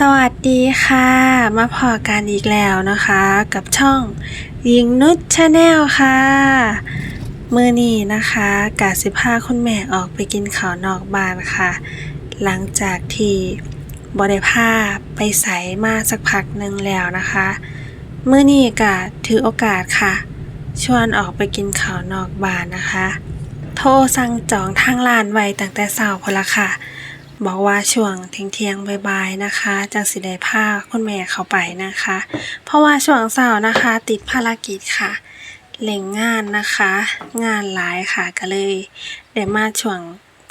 สวัสดีค่ะ มาพอกันอีกแล้วนะคะ กับช่องยิงนุชชาแนลค่ะมือนี้นะคะกาสิพาคุณแม่ออกไปกินข้าวนอกบ้านค่ะ หลังจากที่บริภาไปใสมาสักพักหนึ่งแล้วนะคะมือนี้กะถือโอกาสค่ะ ชวนออกไปกินข้าวนอกบ้านนะคะ โทรสั่งจองทางร้านไว้ตั้งแต่เช้าพนละค่ะ บอกว่าช่วงเที่ยงๆบ่ายๆนะคะ จังสิได้พาคุณแม่เข้าไปนะคะ เพราะว่าช่วงเสาร์นะคะ ติดภารกิจค่ะเล่งงานนะคะ งานหลายค่ะก็เลยได้มาช่วง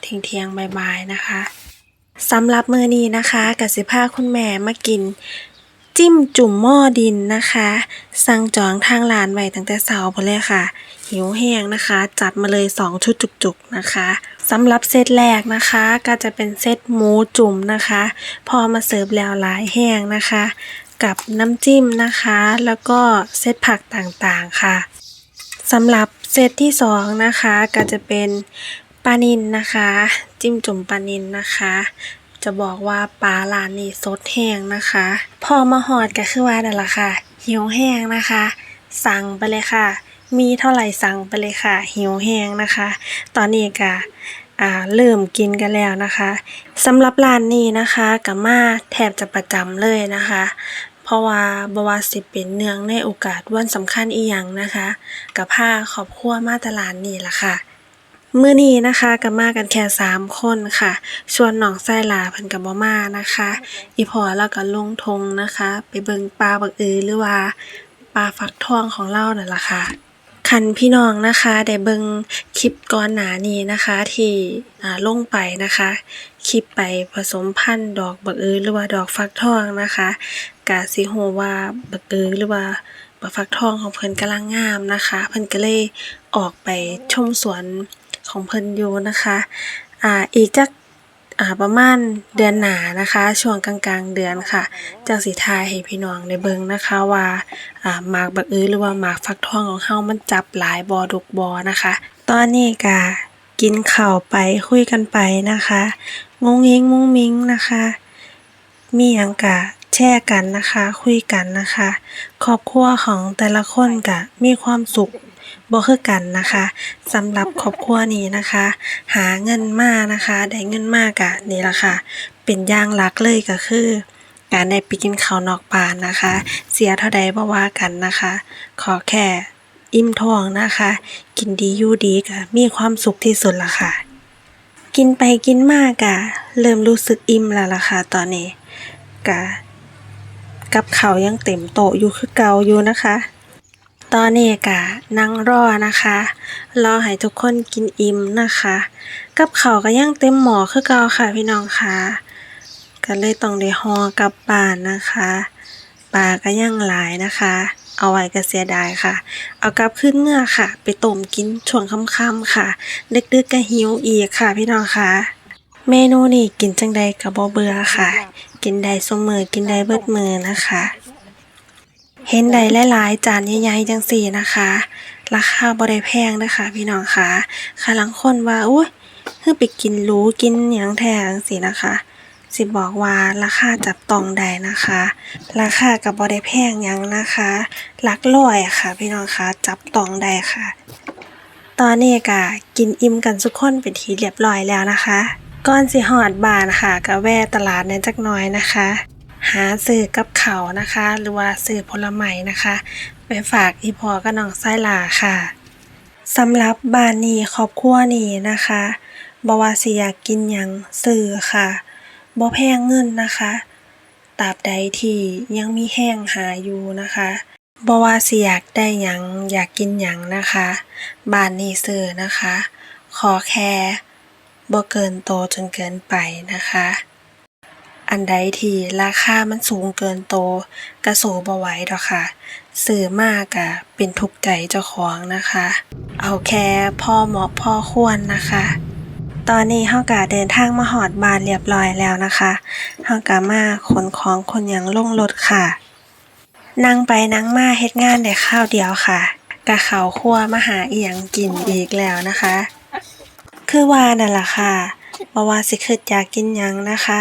เที่ยงๆบ่ายๆนะคะสำหรับมื้อนี้นะคะกสิพาคุณแม่มากิน จิ้มจุ่มหม้อดินนะคะ สั่งจองทางร้านไว้ตั้งแต่เช้าพนเลยค่ะ หิวแห้งนะคะ จัดมาเลย 2 ชุดจุกๆนะคะสำหรับเซตแรกนะคะ ก็จะเป็นเซตหมูจุ่มนะคะ พอมาเสิร์ฟแล้วหลายแห้งนะคะ กับน้ำจิ้มนะคะ แล้วก็เซตผักต่างๆค่ะสำหรับเซตที่สองนะคะก็จะเป็นปลานินนะคะ จิ้มจุ่มปลานินนะคะ จะบอกว่าปลาร้านนี้สดแห้งนะคะ พอมาหอดก็คือว่านั่นแหละค่ะ หิวแห้งนะคะ สั่งไปเลยค่ะ มีเท่าไหร่สั่งไปเลยค่ะ หิวแห้งนะคะ ตอนนี้ก็เริ่มกินกันแล้วนะคะสำหรับร้านนี้นะคะกับมาแทบจะประจำเลยนะคะ เพราะว่าบวาสิเป็นเนืองในโอกาสวันสำคัญอีหยังนะคะกับผ้าขอบครัวมาตลาดนี่ล่ะค่ะ มื้อนี้นะคะก็มากันแค่สามคนค่ะ ชวนน้องไส้หลาเพิ่นก็บ่มานะคะ อีพอแล้วก็ลงทงนะคะ ไปเบิ่งปลาบักอือหรือว่าปลาฟักทองของเรานั่นล่ะค่ะ คันพี่น้องนะคะได้เบิ่งคลิปก่อนหน้านี้นะคะ ที่อ่าลงไปนะคะ คลิปไปผสมพันธุ์ดอกบักอือหรือว่าดอกฟักทองนะคะก็สิฮู้ว่าบักอือหรือว่าฟักทองของเพิ่นกำลังงามนะคะ เพิ่นก็เลยออกไปชมสวน ของเพิ่นอยู่นะคะอ่าอีกจักอ่าประมาณเดือนหน้านะคะ ช่วงกลางๆเดือนค่ะจังสิทายให้พี่น้องได้เบิ่งนะคะว่าอ่าหมากบักอื้อหรือว่าหมากฟักทองของเฮามันจับหลายบ่ดกบ่นะคะ ตอนนี้ก็กินข้าวไปคุยกันไปนะคะ งงงิงมุ้งมิ้งนะคะ มีหยังก็แชร์กันนะคะ คุยกันนะคะ ครอบครัวของแต่ละคนก็มีความสุข บ่คือกันนะคะสำหรับครอบครัวนี้นะคะ หาเงินมานะคะได้เงินมากะนี่ล่ะค่ะ เป็นอย่างหลักเลยก็คือ การได้ไปกินข้าวนอกบ้านนะคะ เสียเท่าใดบ่ว่ากันนะคะ ขอแค่อิ่มท้องนะคะ กินดีอยู่ดีก็มีความสุขที่สุดละค่ะ กินไปกินมากะเริ่มรู้สึกอิ่มแล้วล่ะค่ะตอนนี้กะกับข้ายังเต็มโตอยู่คือเก่าอยู่นะคะ ตอนนี้กะนั่งรอนะคะ รอให้ทุกคนกินอิ่มนะคะ กับข้าวก็ยังเต็มหม้อคือเก่าค่ะพี่น้องค่ะก็เลยต้องได้ห่อกลับบ้านนะคะปลาก็ยังหลายนะคะ เอาไว้ก็เสียดายค่ะ เอากลับขึ้นเมื่อค่ะ ไปต้มกินช่วงค่ำๆค่ะดึกๆก็หิวอีกค่ะ พี่น้องค่ะ เมนูนี้กินจังใดก็บ่เบื่อค่ะ กินได้ซุมื้อกินได้เบิดมือนะคะ เห็นได้หลายๆ จานใหญ่ๆจังสี่นะคะ ราคาบ่ได้แพงนะคะพี่น้องค่ะค่ะลังคนว่าอุ้ยคือไปกินหรูกินหยังแท้จังซี่นะคะ สิบอกว่าราคาจับต้องได้นะคะ ราคาก็บ่ได้แพงหยังนะคะหลักร้อยอะค่ะ พี่น้องค่ะจับต้องได้ค่ะ ตอนนี้ก็กินอิ่มกันทุกคนเป็นทีเรียบร้อยแล้วนะคะก่อนสิฮอดบานค่ะก็แวะตลาดแหน่จักหน่อยนะคะ หาซื้อกับเขานะคะ หรือว่าซื้อผลไม้นะคะ ไปฝากอีพอกับน้องไส้หลาค่ะสำหรับบ้านนี้ครอบครัวนี้นะคะบ่ว่าสิอยากกินหยังซื้อค่ะบ่แพงเงินนะคะตราบใดที่ยังมีแห้งหาอยู่นะคะบ่ว่าสิอยากได้หยังอยากกินหยังนะคะบ้านนี้ซื้อนะคะ ขอแค่บ่เกินโตจนเกินไปนะคะ อันใดที่ราคามันสูงเกินโตกระโสบ่ไหวดอกค่ะ ซื้อมากอะเป็นทุกข์ใจเจ้าของนะคะ เอาแค่พ่อเหมาะพ่อควรนะคะ ตอนนี้เฮาก็เดินทางมาหอดบ้านเรียบร้อยแล้วนะคะเฮาก็มาขนของคนหยังลงรถค่ะ นั่งไปนั่งมาเฮ็ดงานได้ข้าวเดียวค่ะกะเขาครัวมาหาอีหยังกินอีกแล้วนะคะ คือว่านั่นล่ะค่ะ บ่ว่าสิคิดอยากกินหยังนะคะ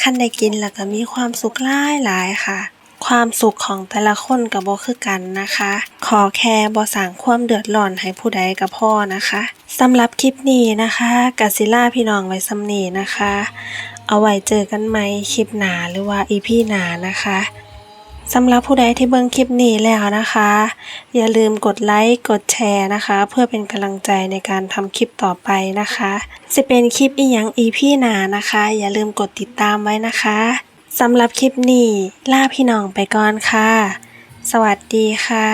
คันได้กินแล้วก็มีความสุขหลายหลายค่ะ ความสุขของแต่ละคนก็บ่คือกันนะคะ ขอแค่บ่สร้างความเดือดร้อนให้ผู้ใดก็พอนะคะ สำหรับคลิปนี้นะคะกสิลาพี่น้องไว้สำนี้นะคะ เอาไว้เจอกันใหม่คลิปหน้าหรือว่า EP หน้านะคะ สำหรับผู้ใดที่เบิ่งคลิปนี้แล้วนะคะ อย่าลืมกดไลค์กดแชร์นะคะ เพื่อเป็นกำลังใจในการทำคลิปต่อไปนะคะจะเป็นคลิปอีหยัง EP หนานะคะ อย่าลืมกดติดตามไว้นะคะสำหรับคลิปนี้ลาพี่น้องไปก่อนค่ะ สวัสดีค่ะ